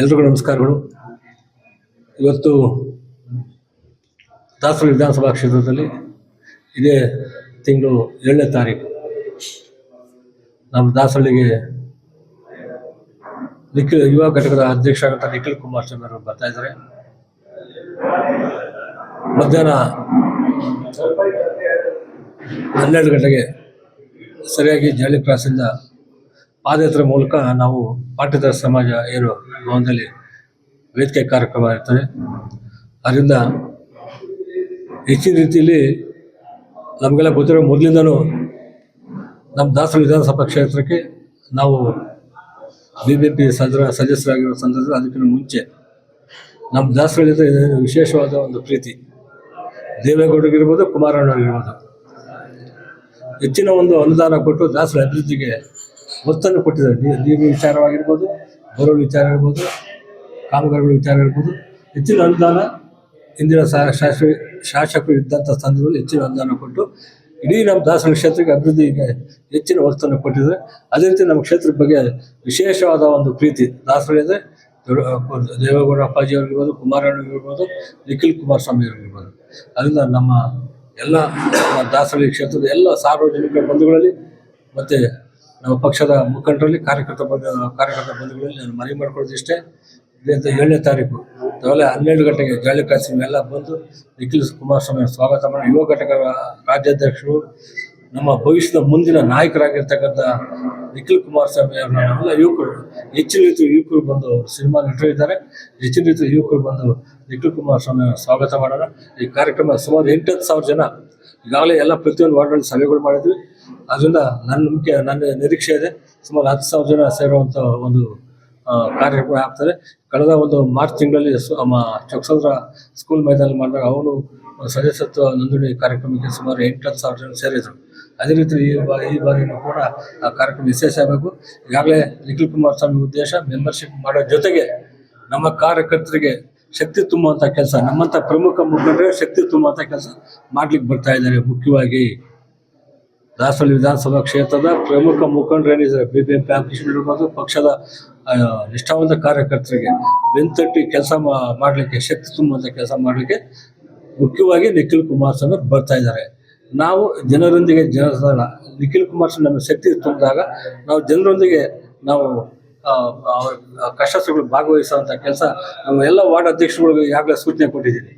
ಎಲ್ರಿಗೂ ನಮಸ್ಕಾರಗಳು. ಇವತ್ತು ದಾಸರ ವಿಧಾನಸಭಾ ಕ್ಷೇತ್ರದಲ್ಲಿ ಇದೇ ತಿಂಗಳು ಏಳನೇ ತಾರೀಕು. ನಮ್ಮ ದಾಸರಳ್ಳಿಗೆ ನಿಖಿಲ್ ಯುವ ಘಟಕದ ಅಧ್ಯಕ್ಷರಾದಂಥ ನಿಖಿಲ್ ಕುಮಾರ್ ಅವರು ಬರ್ತಾ ಇದ್ದಾರೆ. ಮಧ್ಯಾಹ್ನ ಹನ್ನೆರಡು ಗಂಟೆಗೆ ಸರಿಯಾಗಿ ಜಾಲಿ ಕ್ರಾಸಿಂದ ಪಾದಯಾತ್ರೆ ಮೂಲಕ ನಾವು ಪಾಟೀದಾರ ಸಮಾಜ ಏನು ಭವನದಲ್ಲಿ ವೇದಿಕೆ ಕಾರ್ಯಕ್ರಮ ಇರ್ತದೆ. ಅದರಿಂದ ಹೆಚ್ಚಿನ ರೀತಿಯಲ್ಲಿ ನಮಗೆಲ್ಲ ಗೊತ್ತಿರೋ ಮೊದಲಿಂದನೂ ನಮ್ಮ ದಾಸರ ವಿಧಾನಸಭಾ ಕ್ಷೇತ್ರಕ್ಕೆ ನಾವು ಬಿ ಬಿ ಪಿ ಸದರ ಸದಸ್ಯರಾಗಿರೋ ಸಂದರ್ಭದಲ್ಲಿ ಅದಕ್ಕಿಂತ ಮುಂಚೆ ನಮ್ಮ ದಾಸರಲ್ಲಿದ್ದ ವಿಶೇಷವಾದ ಒಂದು ಪ್ರೀತಿ ದೇವೇಗೌಡರಿಗಿರ್ಬೋದು ಕುಮಾರಣ್ಣವ್ರಿಗಿರ್ಬೋದು ಹೆಚ್ಚಿನ ಒಂದು ಅನುದಾನ ಕೊಟ್ಟು ದಾಸರ ಅಭಿವೃದ್ಧಿಗೆ ಒತ್ತನ್ನು ಕೊಟ್ಟಿದ್ದಾರೆ. ನೀರಿನ ವಿಚಾರವಾಗಿರ್ಬೋದು ಬರೋ ವಿಚಾರ ಇರ್ಬೋದು, ಕಾಮಗಾರಿಗಳ ವಿಚಾರ ಇರ್ಬೋದು, ಹೆಚ್ಚಿನ ಅನುದಾನ ಇಂದಿನ ಶಾಸಕ ಶಾಸಕರು ಇದ್ದಂಥ ಸಂದರ್ಭದಲ್ಲಿ ಹೆಚ್ಚಿನ ಅನುದಾನ ಕೊಟ್ಟು ಇಡೀ ನಮ್ಮ ದಾಸರ ಕ್ಷೇತ್ರಕ್ಕೆ ಅಭಿವೃದ್ಧಿಗೆ ಹೆಚ್ಚಿನ ಒತ್ತನ್ನು ಕೊಟ್ಟಿದ್ದಾರೆ. ಅದೇ ರೀತಿ ನಮ್ಮ ಕ್ಷೇತ್ರದ ಬಗ್ಗೆ ವಿಶೇಷವಾದ ಒಂದು ಪ್ರೀತಿ ದಾಸರಿದೆ ದೇವೇಗೌಡ ಅಪ್ಪಾಜಿ ಅವ್ರಿಗಿರ್ಬೋದು ಕುಮಾರಣ್ಣಗಿರ್ಬೋದು ನಿಖಿಲ್ ಕುಮಾರಸ್ವಾಮಿ ಅವರಿಗಿರ್ಬೋದು ಅದರಿಂದ ನಮ್ಮ ಎಲ್ಲ ದಾಸರಳ್ಳಿ ಕ್ಷೇತ್ರದ ಎಲ್ಲ ಸಾರ್ವಜನಿಕ ಬಂಧುಗಳಲ್ಲಿ ಮತ್ತು ನಮ್ಮ ಪಕ್ಷದ ಮುಖಂಡರಲ್ಲಿ ಕಾರ್ಯಕರ್ತ ಬಂಧು ಕಾರ್ಯಕರ್ತ ಬಂಧುಗಳಲ್ಲಿ ನಾನು ಮನವಿ ಮಾಡ್ಕೊಳ್ಳೋದು ಇಷ್ಟೇ. ಇದೇ ಏಳನೇ ತಾರೀಕು. ನಾವೆಲ್ಲ ಹನ್ನೆರಡು ಗಂಟೆಗೆ ಕಾಸಿ ಎಲ್ಲ ಬಂದು ನಿಖಿಲ್ ಕುಮಾರಸ್ವಾಮಿ ಅವ್ರ ಸ್ವಾಗತ ಮಾಡಿ, ಯುವ ಘಟಕ ರಾಜ್ಯಾಧ್ಯಕ್ಷರು, ನಮ್ಮ ಭವಿಷ್ಯದ ಮುಂದಿನ ನಾಯಕರಾಗಿರ್ತಕ್ಕಂಥ ನಿಖಿಲ್ ಕುಮಾರಸ್ವಾಮಿ ಅವ್ರನ್ನ ಎಲ್ಲ ಯುವಕರು, ಹೆಚ್ಚಿನ ರೀತಿ ಯುವಕರು ಬಂದು ಸಿನಿಮಾ ನಟರಿದ್ದಾರೆ. ಹೆಚ್ಚಿನ ರೀತಿ ಯುವಕರು ಬಂದು ನಿಖಿಲ್ ಕುಮಾರಸ್ವಾಮಿ ಅವ್ರ ಸ್ವಾಗತ ಮಾಡೋಣ. ಈ ಕಾರ್ಯಕ್ರಮ ಸುಮಾರು ಎಂಟತ್ತು ಸಾವಿರ ಜನ ಈಗಾಗಲೇ ಎಲ್ಲ ಪ್ರತಿಯೊಂದು ವಾರ್ಡ್ಗಳಲ್ಲಿ ಸಭೆಗಳು ಮಾಡಿದ್ವಿ. ಅದರಿಂದ ನನ್ನ ಮುಖ್ಯ, ನನ್ನ ನಿರೀಕ್ಷೆ ಇದೆ. ಸುಮಾರು ಹತ್ತು ಸಾವಿರ ಜನ ಸೇರುವಂಥ ಒಂದು ಕಾರ್ಯಕ್ರಮ ಆಗ್ತದೆ. ಕಳೆದ ಒಂದು ಮಾರ್ಚ್ ತಿಂಗಳಲ್ಲಿ ಚೊಕ್ಸಂದ್ರ ಸ್ಕೂಲ್ ಮೈದಾನ ಮಾಡಿದಾಗ ಅವನು ಸದಸ್ಯತ್ವ ನೋಂದಣಿ ಕಾರ್ಯಕ್ರಮಕ್ಕೆ ಸುಮಾರು ಎಂಟು ಹತ್ತು ಸಾವಿರ ಜನ ಸೇರಿದರು. ಅದೇ ರೀತಿ ಈ ಬಾ, ಈ ಬಾರಿನೂ ಕೂಡ ಆ ಕಾರ್ಯಕ್ರಮ ವಿಶೇಷ ಆಗಬೇಕು. ಈಗಾಗಲೇ ನಿಖಿಲ್ ಕುಮಾರಸ್ವಾಮಿ ಉದ್ದೇಶ ಮೆಂಬರ್ಶಿಪ್ ಮಾಡೋ ಜೊತೆಗೆ ನಮ್ಮ ಕಾರ್ಯಕರ್ತರಿಗೆ ಶಕ್ತಿ ತುಂಬುವಂಥ ಕೆಲಸ. ನಮ್ಮಂಥ ಪ್ರಮುಖ ಮುಖಂಡರೇ ಶಕ್ತಿ ತುಂಬುವಂಥ ಕೆಲಸ ಮಾಡ್ಲಿಕ್ಕೆ ಬರ್ತಾ ಇದ್ದಾರೆ. ಮುಖ್ಯವಾಗಿ ದಾಸೋಳ ವಿಧಾನಸಭಾ ಕ್ಷೇತ್ರದ ಪ್ರಮುಖ ಮುಖಂಡರು ಏನಿದ್ದಾರೆ? ಬಿ ಬಿ ಎಂ ಪಿ ಇರ್ಬೋದು, ಪಕ್ಷದ ನಿಷ್ಠಾವಂತ ಕಾರ್ಯಕರ್ತರಿಗೆ ಬೆಂತಟ್ಟಿ ಕೆಲಸ ಮಾಡಲಿಕ್ಕೆ, ಶಕ್ತಿ ತುಂಬುವಂಥ ಕೆಲಸ ಮಾಡಲಿಕ್ಕೆ ಮುಖ್ಯವಾಗಿ ನಿಖಿಲ್ ಕುಮಾರಸ್ವಾಮಿ ಬರ್ತಾ ಇದ್ದಾರೆ. ನಾವು ಜನರೊಂದಿಗೆ ಜನರ ನಿಖಿಲ್ ಕುಮಾರಸ್ವಾಮಿ ನಮ್ಮ ಶಕ್ತಿ ತುಂಬಿದಾಗ ನಾವು ಜನರೊಂದಿಗೆ ನಾವು ಆ, ಅವ್ರ ಕಷ್ಟ ಸುಖಗಳು ಕೆಲಸ ನಮ್ಮ ಎಲ್ಲ ವಾರ್ಡ್ ಅಧ್ಯಕ್ಷರುಗಳಿಗೆ ಈಗಾಗಲೇ ಸೂಚನೆ ಕೊಟ್ಟಿದ್ದೀನಿ.